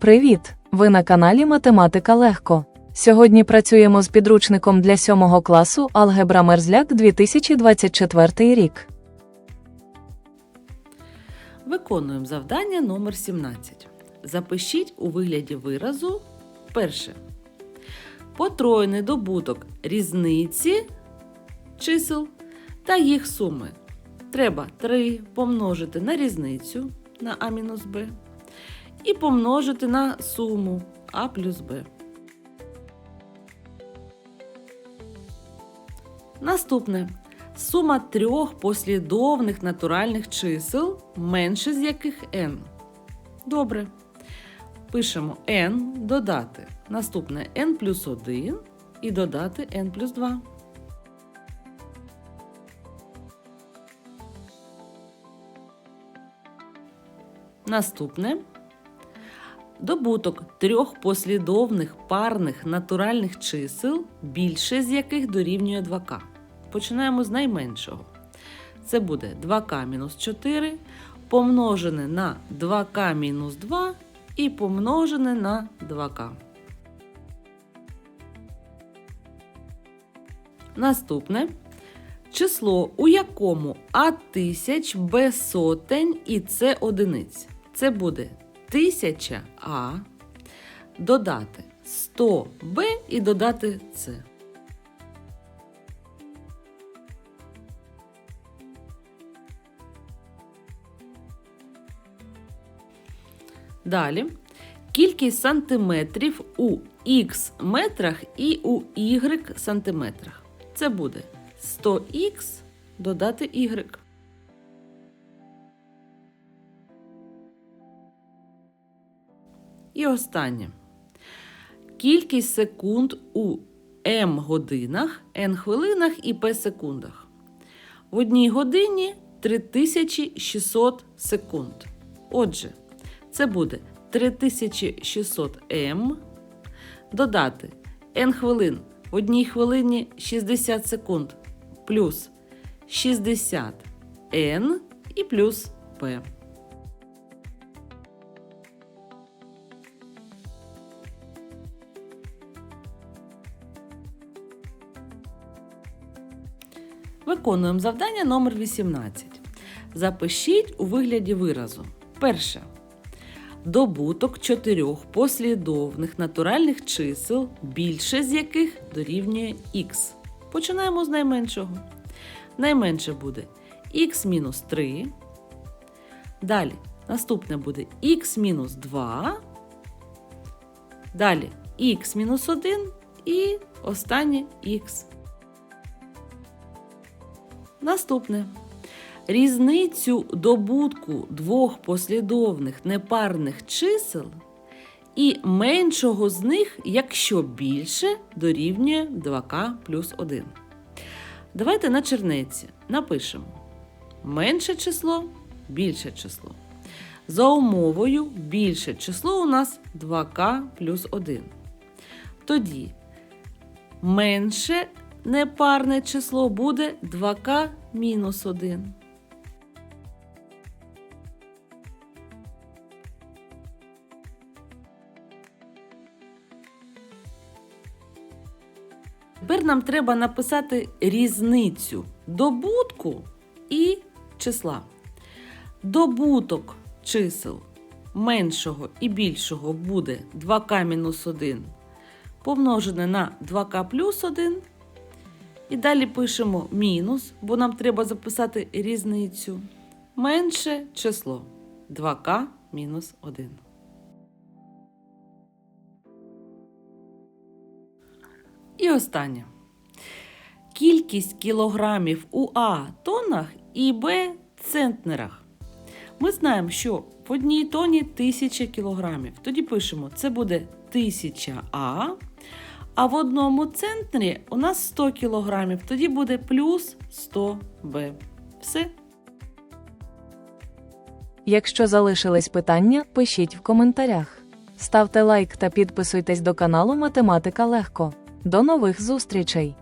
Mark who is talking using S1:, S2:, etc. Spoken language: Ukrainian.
S1: Привіт! Ви на каналі Математика Легко. Сьогодні працюємо з підручником для 7 класу Алгебра Мерзляк 2024 рік.
S2: Виконуємо завдання номер 17. Запишіть у вигляді виразу перше. Потроєний добуток різниці чисел та їх суми. Треба 3 помножити на різницю на а мінус b і помножити на суму а плюс b. Наступне. Сума трьох послідовних натуральних чисел, менше з яких n. Добре. Пишемо n додати. Наступне n плюс 1 і додати n плюс 2. Наступне. Добуток трьох послідовних парних натуральних чисел, більше з яких дорівнює 2к. Починаємо з найменшого. Це буде 2к мінус 4 помножене на 2к мінус 2 і помножене на 2к. Наступне число, у якому А тисяч, Б сотень і С одиниць. Це буде 1000 А, додати 100 Б і додати С. Далі кількість сантиметрів у х метрах і у y сантиметрах. Це буде 100х додати y. І останнє. Кількість секунд у m годинах, n хвилинах і p секундах. В одній годині 3600 секунд. Отже, це буде 3600 м. Додати n хвилин в одній хвилині 60 секунд плюс 60 n і плюс p. Виконуємо завдання номер 18. Запишіть у вигляді виразу. Перше. Добуток чотирьох послідовних натуральних чисел, більше з яких дорівнює х. Починаємо з найменшого. Найменше буде х мінус 3. Далі наступне буде мінус 2. Далі х мінус 1 і останнє х. Наступне. Різницю добутку двох послідовних непарних чисел і меншого з них, якщо більше, дорівнює 2к плюс 1. Давайте на чернеці напишемо менше число, більше число. За умовою більше число у нас 2к плюс 1. Тоді менше непарне число буде 2к мінус 1. Тепер нам треба написати різницю добутку і числа. Добуток чисел меншого і більшого буде 2к мінус 1 помножене на 2к плюс 1. І далі пишемо мінус, бо нам треба записати різницю. Менше число 2к мінус 1. І останнє. Кількість кілограмів у А тоннах і Б центнерах. Ми знаємо, що в одній тоні 1000 кілограмів. Тоді пишемо, це буде 1000 А. А в одному центрі у нас 100 кілограмів. Тоді буде плюс 100 Б. Все.
S1: Якщо залишились питання, пишіть в коментарях. Ставте лайк та підписуйтесь до каналу Математика Легко. До нових зустрічей!